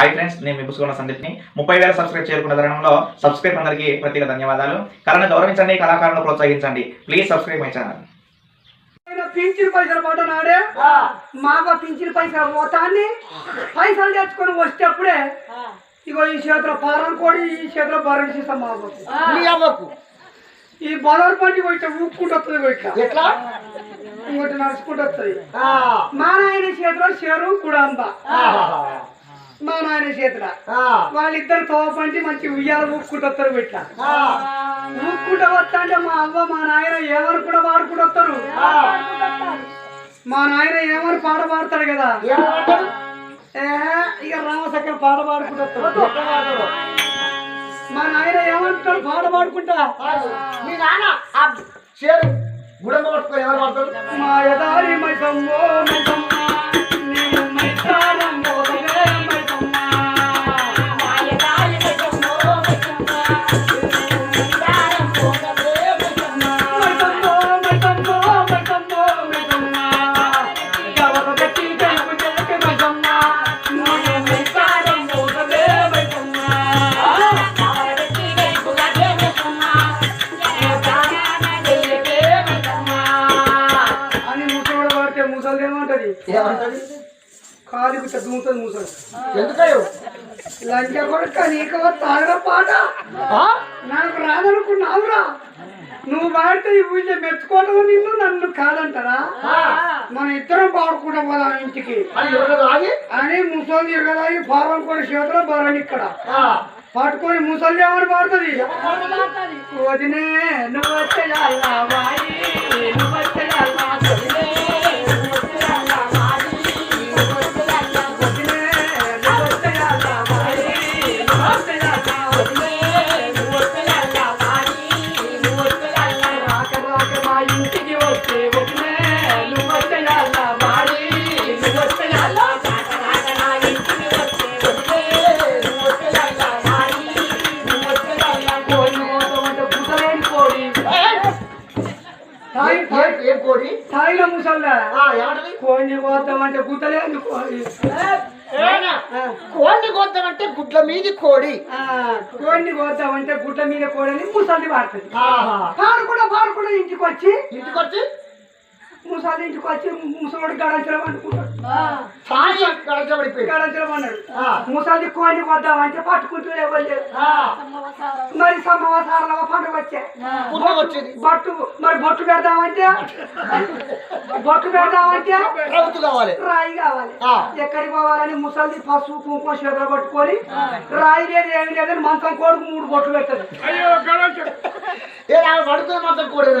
Hi friends నేను మీ పుసుకున్న సందీప్ని. ముప్పై వేల సబ్స్క్రైబ్ చేరుకున్న తరుణంలో సబ్స్క్రైబ్ అందరికీ ప్రత్యేక ధన్యవాదాలు. కళను గౌరవించండి కళాకారులను ప్రోత్సహించండి. ప్లీజ్ సబ్స్క్రైబ్ మై ఛానల్ ఆయన పింఛన్ పైసలు పడ్డ నాడే మాకు పింఛన్ పైసలు పోతాన్ని? పైసలు తెచ్చుకొని వచ్చేటప్పుడే ఇగో ఈ చేతిలో పారం కోడి ఈ చేతిలో బరడి సీసం మాకు ఈ బదర్ పండి పోయితే ఊపుకుంటూ వస్తుంది ఎట్లా? ఇంకోటి నడుచుకుంటూ వస్తుంది. ఆ, మా నాయన చేతిలో చెరు గుడాంబ. ఆహాహా. మా నాయన చేతిలో. వాళ్ళిద్దరు తోపంటి మంచి ఉయ్యాలు ఊపుకుంటూ వస్తారు ఇట్లా ఆ, ఊపుకుంటూ వస్తా అంటే మా అవ్వ మా నాయన ఏమని కూడా వాడుకుంటూ వస్తారు? ఆ. మా నాయన ఏమని పాట పాడతాడు కదా? ఇక రామసక్కర పాట పాడుకుంటూ వస్తాడు ఎట్లా వాడతారు? మా నాయన ఏమంటాడు? పాట పాడుకుంటా. మీ నాన్న గుడమ్మ పట్టుకొని ఎవరు మా యదారి మైసమ్మో మైసమ్మ మైసారమ్మో ముసలు ఎందుకయ్యో? లంచ కొడుక నీకు తాగర పాట? నాకు రాదనుకున్నావురా? నువ్వు పాడితే ఈ ఊళ్ళో మెచ్చుకోవడం నిన్ను నన్ను కాదంటారా. మన ఇద్దరం పాడుకుంటాం పోదాం ఇంటికి. అని ఎవరు ముసలి తిరగదాయి ఫారం కూడా చేతిలో బరండి ఇక్కడ. పట్టుకొని ముసలి ఏమని పాడుతుంది? వదినే నువ్వు వచ్చే కోడి ముసల్లా? కోడిని కోద్దామంటే కోడి? కోడిని కొద్దామంటే గుడ్ల మీది కోడి. ఆ, కోడిని కోద్దామంటే గుట్ట మీద కోడని ముసలి వాడుతుంది ఆహా. పాడుకుండా పాడుకుండా ఇంటికి వచ్చి ఇంటికొచ్చి? ముసలి ఇంటికి వచ్చి ముసలోడు గడంచడం అనుకుంటాడు తాగి గడచబడిపోయి గడంచడం అన్నాడు ఆ. ముసలి కోడిని కొద్దామంటే పట్టుకుంటూ ఇవ్వలేదు మరి సమాచారం పండుగ వచ్చే. పుట్టిన వచ్చింది. బొట్టు మరి బొట్టు పెడదామంటే? బొట్టు పెడదామంటే? రాయి కావాలి. ఎక్కడికి పోవాలని ముసలి పసుపు కుంకుమ చేతులు పట్టుకొని రాయి లేదు ఏమి లేదని మంచం కోడుకు మూడు బొట్లు పెట్టదు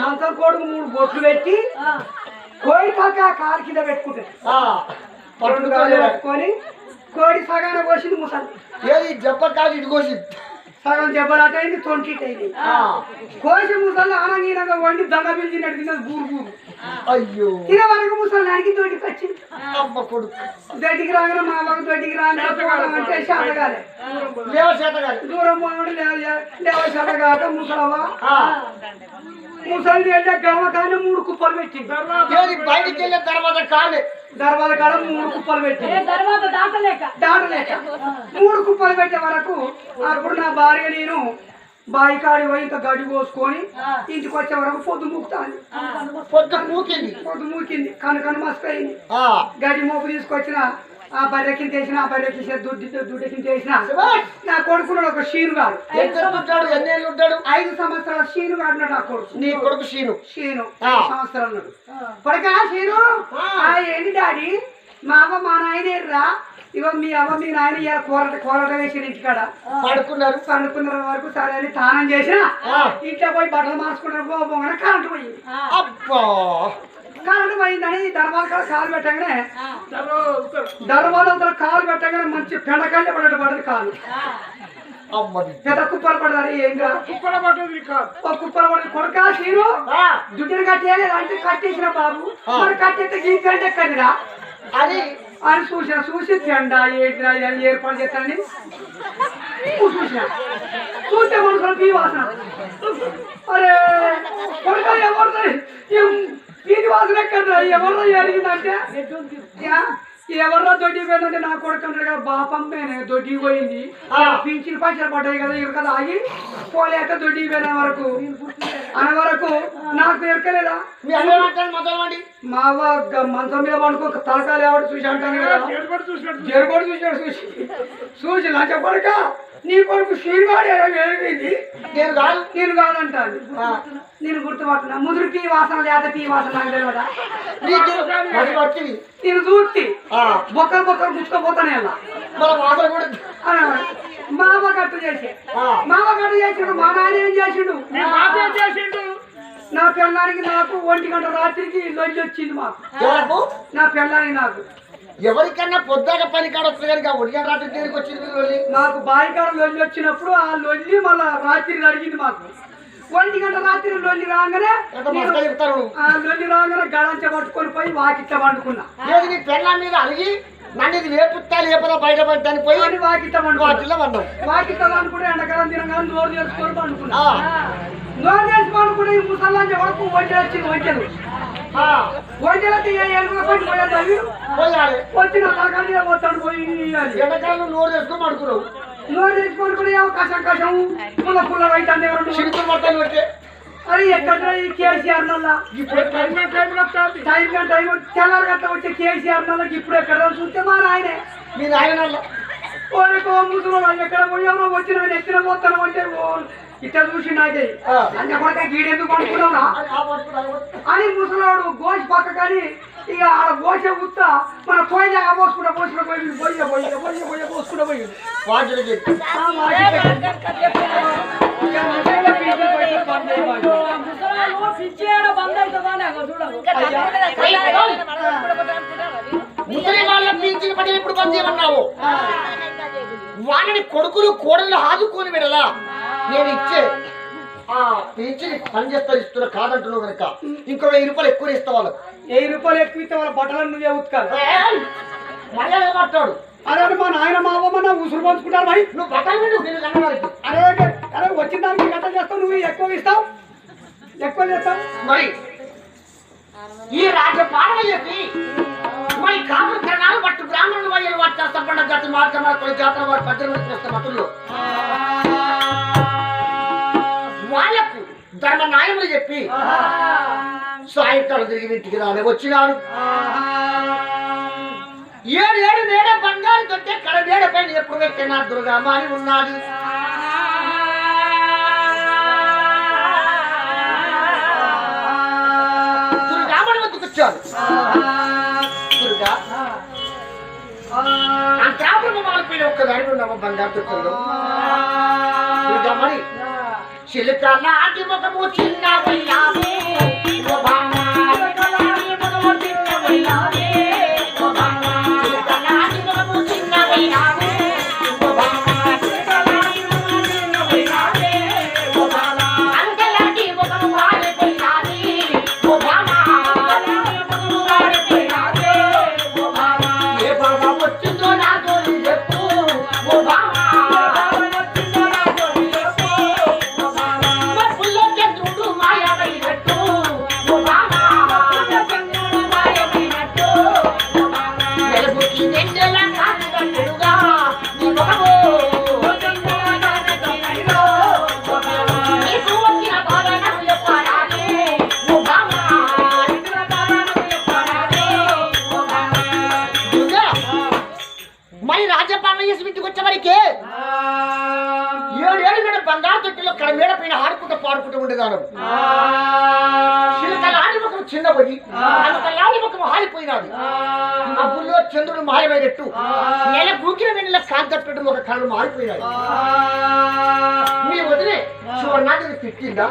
మంచం కోడుకు మూడు బొట్లు పెట్టి కోడి కాక కాలు కింద. రెండు కాళ్ళు పట్టుకోలేదు పెట్టుకొని. కోడి సగాన కోసింది ముసలి. ఏది జబ్బ కాదు ఇటు కోసింది. సగం దెబ్బలాట అయింది తొంటి అయింది. ఆ. కోసి ముసలి ఆనంగీనంగా వండి దంగ పిలిచినట్టు తిన్నది బూరు బూరు. అయ్యో. తినే వరకు ముసలి నాడికి తోటికి వచ్చింది అమ్మ కొడుకు. దొడ్డికి రాగానే మా బాబు దొడ్డికి అంటే శాతగాలే లేవ దూరం పోవడం లేవ శాతగాక ముసలవా? ఆ. ముసలి వెళ్ళే కానీ మూడు కుప్పలు పెట్టి ఏది బయటికి వెళ్ళే తర్వాత కాలే దర్వాజ కాడ మూడు కుప్పలు పెట్టి తర్వాత దాటలేక? దాటలేక. మూడు కుప్పలు పెట్టే వరకు అప్పుడు నా భార్య నేను బావి కాడి పోయి ఇంత గడి కోసుకొని ఇంటికి వచ్చే వరకు పొద్దు మూకుతాను పొద్దు కూకింది పొద్దు మూకింది. కనుకను మసిపోయింది ఆ. గడి మోపు తీసుకొచ్చిన ఆ బర్రెకిని చేసిన ఆ బర్రెకి దుడ్డి దుడ్డకిని చేసిన. నా కొడుకున్నాడు ఒక షీను గారు ఎంత ఉంటాడు? ఐదు సంవత్సరాల షీను గారు ఉన్నాడు నా కొడుకు. నీ కొడుకు షీను. ఆ. ఐదు సంవత్సరాలు ఉన్నాడు. కొడుకా షీను? ఆ. ఏంటి డాడీ? మా అవ్వ మా నాయన రా ఇగో మీ అవ్వ మీ నాయన ఇలా కోరట కోరట వేసిన ఇంటికాడ. పడుకున్నారు. పండుకున్న వరకు సరే అని స్నానం చేసిన ఆ. ఇంట్లో పోయి బట్టలు మార్చుకుంటారు పోగానే కరెంటు పోయింది. అబ్బా! కరెంటు పోయిందని కాడ కాలు పెట్టగానే దర్వాజ కాలు పెట్టగానే మంచి పెండకాయ పడేట పడదు కాలు. పెద్ద కుప్పలు పడతారు ఏం కాదు. కుప్పల పడుతుంది ఒక కుప్పల పడుతుంది కొడుకా తీరు ఆ. దుడ్డుని కట్టేయలేదు అంటే కట్టేసిన బాబు. మరి కట్టేస్తే గీకంటే ఎక్కడిరా అది. అని చూసిన చూసి జెండా ఏంటిరా ఇవన్నీ ఏర్పాటు చేస్తానని చూసిన. చూస్తే మనసులో పీ వాసన. అరే కొడుక ఎవరు పీటి వాసన ఎక్కడ ఎవరు జరిగిందంటే ఎవర్రా దొడ్డి పోయిందంటే నా కొడుకు అంటాడు కదా బాపమ్మేనే దొడ్డి పోయింది ఆ. పింఛన్ పైసలు పడ్డాయి కదా ఇరుక ఆగి పోలేక దొడ్డి పోయిన వరకు అనే వరకు నాకు ఎరకలేదా మీ అవ్వ మంచం మీద పడుకో తలకాలు ఎవడు చూసి అంటాను కదా జరుగుడు చూసాడు చూసి చూసి లంచ పడక నీ కొడుకు శ్రీవాడు ఏమైంది నేను కాదు నేను కాదంటాను నేను గుర్తుపట్టిన ముదురు పీ వాసన లేత పీ వాసన నాకు తెలియదా? నేను చూస్తే ఆ, బొక్కలు బొక్కలు గుచ్చుకోపోతానే. మామ కట్టు చేసి. మామ కట్టు చేసిండు మా నాన్న ఏం చేసిండు? నా పిల్లానికి నాకు ఒంటి గంట రాత్రికి లొల్లి వచ్చింది మాకు. నా పిల్లానికి నాకు. ఎవరికన్నా పొద్దాక పని కాడ వస్తుంది కనుక ఒడిగా రాత్రి దేనికి వచ్చింది వెళ్ళి నాకు బాయికాడ లొల్లి వచ్చినప్పుడు ఆ లొల్లి మళ్ళా రాత్రి జరిగింది మాకు. ఒంటి గంట రాత్రి లొల్లి రాగానే. ఆ లొల్లి రాగానే గడంచ పట్టుకొని పోయి వాకిట్ల పండుకున్నా. లేదు నీ పెళ్ళ మీద అలిగి నన్ను ఇది లేపుతా లేపదా బయట పోయి అని వాకిట్ల పండుకున్నా. వాటిల్లో పడ్డావు వాకిట్ల పండుకుంటే ఎండకాలం తినగానే నోరు తెలుసుకొని పండుకున్నా. నోరు పండుకుంటే ఈ ముసల్లాంటి వరకు వంటలు వచ్చింది వంటలు. అవి? పోయాలి. వచ్చిన కాకాలి పోతాడు పోయి అని. ఎండకాలం నోరు వేసుకొని పడుకున్నావు. నోరు తెచ్చి పడుకుని ఏమో కషం కషం పుల్ల పుల్ల పెట్టే అరే ఎక్కడ ఈ కేసీఆర్ నల్లా? ఇప్పుడు టైం గా టైం తెల్లారి గట్ల వచ్చే కేసీఆర్ నల్లకి ఇప్పుడు ఎక్కడ చూస్తే మా నాయనే. మీ నాయన వాళ్ళకు ముసలి ఎక్కడ పోయామో వచ్చిన ఎత్తిన పోతాను అంటే ఇట్లా చూసి నాకే. అన్న కొడక గీడెందుకు అని ముసలోడు గోసి పక్క కానీ ఇక ఆడ గోసే ఉత్తా మన పోయి పోసుకుంటా పోసుకుంటా పోయి పోయి పోయి పోయి పోయి పోసుకుంటా పోయి. వాటిని చెప్పి. ముసలి వాళ్ళ పీల్చిన పని ఇప్పుడు పని చేయమన్నావు? వాళ్ళని కొడుకులు కోడలు ఆదుకొని విడలా? నేను ఇచ్చే ఆ పీల్చిని పని చేస్తా ఇస్తున్నా కాదంటున్నావు కనుక ఇంకో వెయ్యి రూపాయలు ఎక్కువ ఇస్తా వాళ్ళకు వెయ్యి రూపాయలు ఎక్కువ ఇస్తే వాళ్ళ బట్టలను నువ్వే ఉతకాలి! మర్యాద మాట్లాడు. అరే మా నాయన మా అవ్వ నా ఉసురు పంచుకుంటారు మరి. నువ్వు బట్టలు నేను కన్నవారికి అరే అరే వచ్చిన దానికి గంట చేస్తావు నువ్వు ఎక్కువ ఇస్తావు? ఎక్కువ చేస్తావు? మరి ఈ రాజ్య పాలన చెప్పి మరి కాపుల కరణాలు పట్టు బ్రాహ్మణులు వయ్యలు వాటి చేస్తాపడ్డ జాతి మార్గం కొన్ని జాతర వారి పద్దెనిమిది వస్తే మతుల్లో ధర్మ న్యాయములు చెప్పి సాయంకాలం తిరిగి ఇంటికి రాని వచ్చినాడు. ఏడు ఏడు మేడ బంగారు తొట్టే కడ మేడ పైన ఎప్పుడు పెట్టినా దుర్గామ అని ఉన్నాడు. దుర్గామని వద్దకు వచ్చాడు. దుర్గా అంతరాబ్రహ్మ వాళ్ళపైన ఒక్క దాని ఉన్నాము బంగారు తొట్టెల్లో దుర్గామణి చిలుక నాటి ముఖము చిన్న కాంతట్టు ఒక కళ్ళు మారిపోయినాయి మీ వదిలే సువర్ణాది తిట్టిందా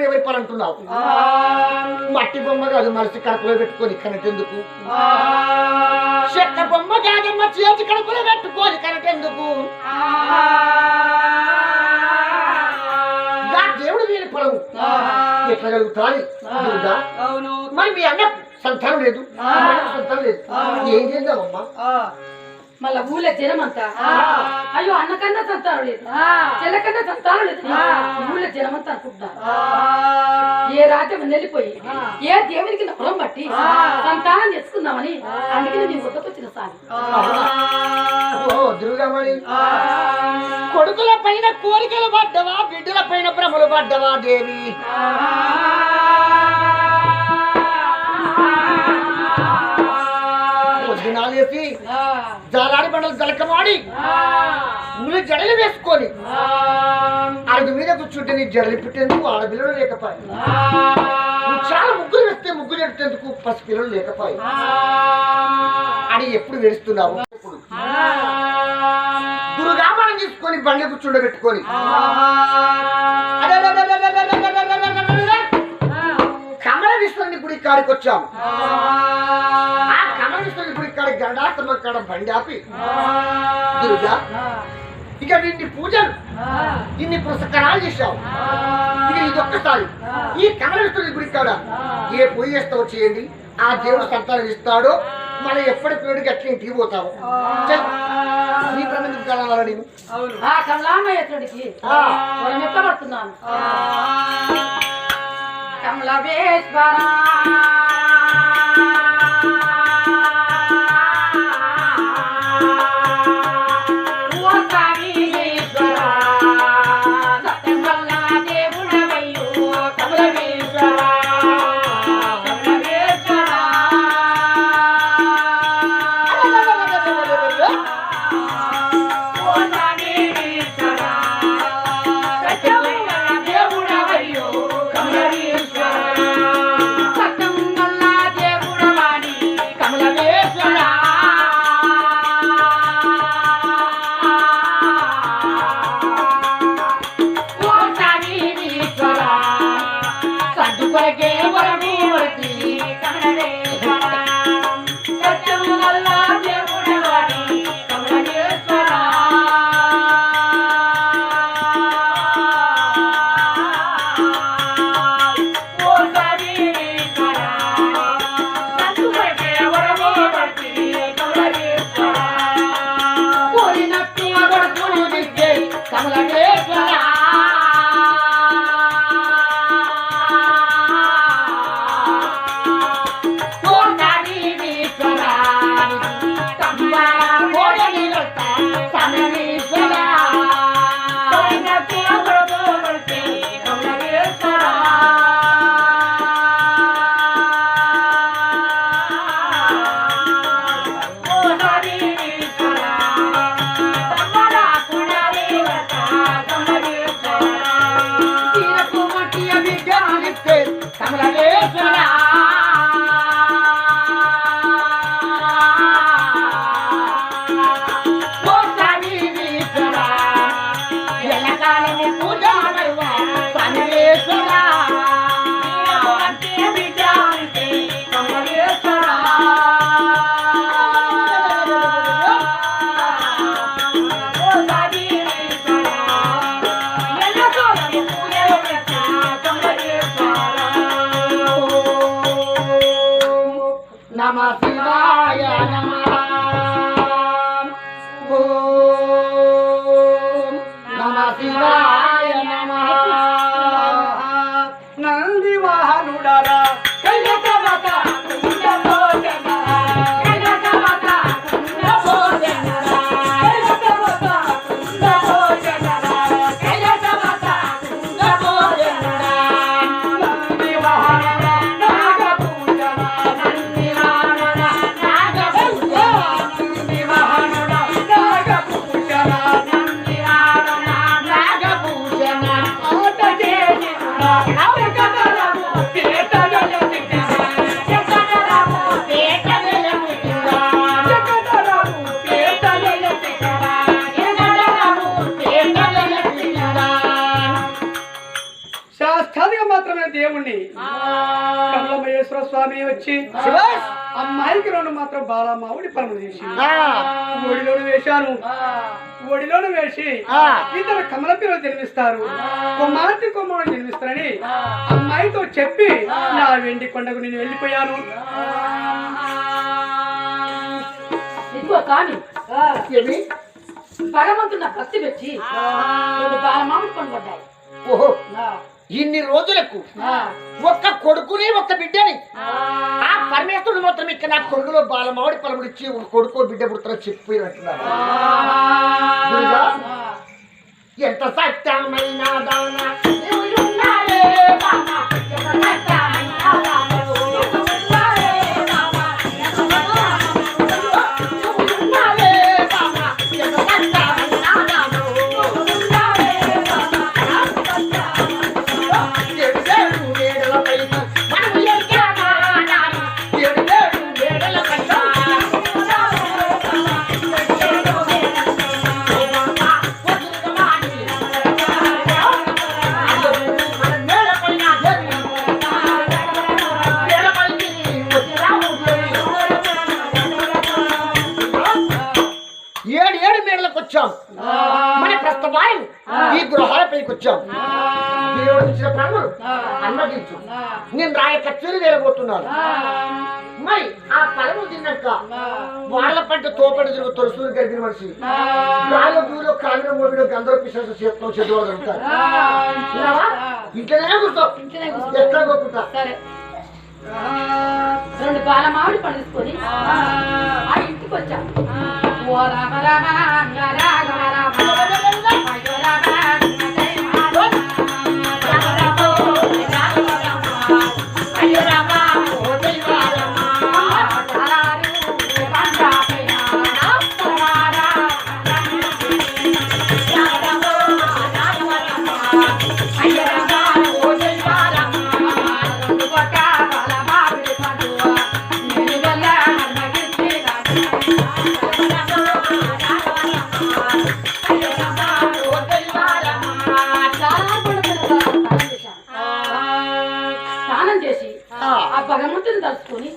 ధనం ఎవరి పాలు అంటున్నావు మట్టి బొమ్మ కాదు మనిషి కడుపులో పెట్టుకొని కనటెందుకు? చెక్క బొమ్మ కాదమ్మ చేతి కడుపులో పెట్టుకొని కనటెందుకు? దేవుడు వీరి పొలం. ఎట్లా అవును. మరి మీ అన్న సంతానం లేదు? సంతానం లేదు? ఏం చేద్దామమ్మా? మళ్ళా ఊళ్ళో జనమంతా అయ్యో అన్నకన్నా సంతానం లేదు. చెల్లకన్నా సంతానం లేదు. ఊళ్ళో జనమంతా అనుకుంటున్నారు. ఏ రాత్రి వెళ్ళిపోయి ఏ దేవునికి పొలం బట్టి సంతానం తెచ్చుకుందామని అందుకని నీ వద్దకు వచ్చిన సారి. ఓ దుర్గామణి. కొడుకుల పైన కోరికలు పడ్డవా బిడ్డల పైన భ్రమలు పడ్డవా దేవి? పొద్దునాలేసి జాలాడి బండలు జలకమాడి నువ్వు జడలు వేసుకొని అడుగు మీద కూర్చుంటే నీ జడలు పెట్టేందుకు ఆడపిల్లలు లేకపోయి నువ్వు చాలా ముగ్గురు వేస్తే ముగ్గురు ఎట్టేందుకు పసి పిల్లలు లేకపోయి అని ఎప్పుడు వేస్తున్నావు ఎప్పుడు దుర్గామణం తీసుకొని బండి కూర్చుండబెట్టుకొని. కమల విశ్వని గుడి కాడికి వచ్చాము కాడ కాడ బండి ఆపి దుర్గా. ఇక ఇన్ని పూజలు. ఇన్ని పుస్తకాలు చేశావు. ఇక ఇదొక్కసారి ఈ కమల విశ్వని గుడి కాడ ఏ పూజ చేస్తావో చేయండి. ఆ దేవుడు సంతానం ఇస్తాడో మనం ఎప్పటి పేరుకి అట్లా ఇంటికి పోతాము. నీ ప్రబంధం కావాలా నేను. ఆ ఎట్లా పడుతున్నాను కమలవేశ్వరా. Música దేవుణ్ణి కమలమహేశ్వర స్వామి వచ్చి శివాస్. అమ్మాయికి రెండు మాత్రం బాలమావుడి పనులు చేసి ఆ, ఒడిలోను వేశాను. ఒడిలోను వేసి ఆ. ఇద్దరు కమల పిల్లలు జన్మిస్తారు. కుమార్తె కుమారుడు జన్మిస్తారని అమ్మాయితో చెప్పి నా వెండి కొండకు నేను వెళ్ళిపోయాను. ఏమి? భగవంతుడు నా భక్తి పెట్టి రెండు బాల మామిడి పండు పడ్డాయి ఓహో ఇన్ని రోజులకు ఒక్క కొడుకుని ఒక్క బిడ్డని. ఆ. పరమేశ్వరుడు మాత్రం ఇక్కడ నా కొడుకులో బాలమావిడి పలముడు ఇచ్చి ఒక కొడుకు బిడ్డ పుడతారో చెప్పినట్టున్నారు. ఎంత సత్యమైన దాన. గృహాలపైకి వచ్చాం దేవుడు ఇచ్చిన ప్రాణులు అన్నదించు నేను రాయ కచ్చేరి వేయబోతున్నాను. మరి ఆ పలము తిన్నాక వాళ్ళ పంట తోపడి తిరుగు తొలుసుకుని కలిగిన మనిషి. గాలి దూలో కాలిన మూడు గంధర్వ పిశాచ చేతిలో ఉంటారు విన్నావా? ఇంట్లోనే కూర్చో. ఎట్లా సరే. రెండు బాల మామిడి పండు తీసుకొని. భగవంతుని తలుచుకొని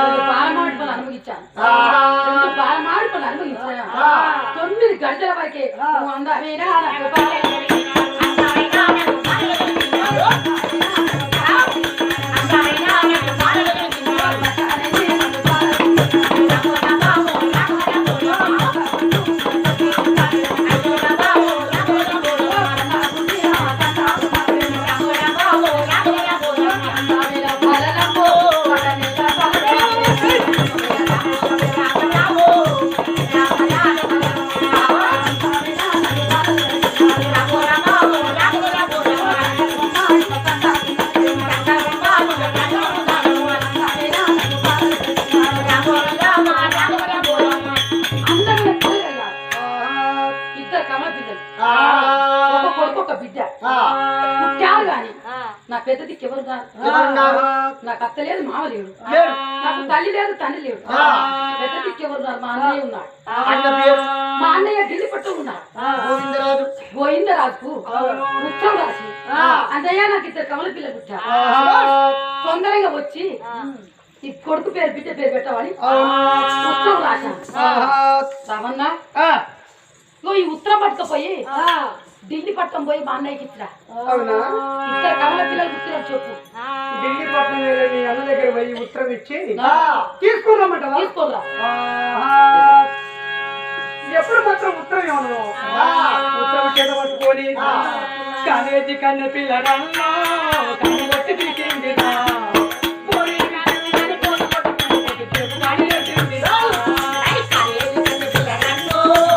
రెండు బాలమామిడి పనులు అనుభవించాను బాలమామిడి పనులు అనుభవించాను. తొమ్మిది గంటల వరకే నువ్వు అత్త లేదు మామ లేడు. నాకు తల్లి లేదు తండ్రి లేడు. పెద్ద మా అన్నయ్య ఉన్నాడు. మా అన్నయ్య ఢిల్లీ పట్టు ఉన్నాడు. గోవిందరాజు. గోవిందరాజుకు ఉత్తరం రాసి అన్నయ్య నాకు ఇద్దరు కమల పిల్లలు పుట్టారు. తొందరగా వచ్చి ఈ కొడుకు పేరు బిడ్డ పేరు పెట్టామని ఉత్తరం రాశాను. రావన్నా నువ్వు ఈ ఉత్తరం పట్టుకపోయి ఢిల్లీ పట్టం పోయి మా అన్నయ్యకి ఇచ్చిరా అవునా? ఇద్దరు కమల పిల్లలు పుట్టినారు చెప్పు ఢిల్లీ మీ అన్న దగ్గర పోయి ఉత్తరం ఇచ్చి తీసుకోరా ఎప్పుడు మాత్రం ఉత్తరం ఇవ్వను. ఆ. ఉత్తరం చేత పట్టుకొని కాలేజీ కన్న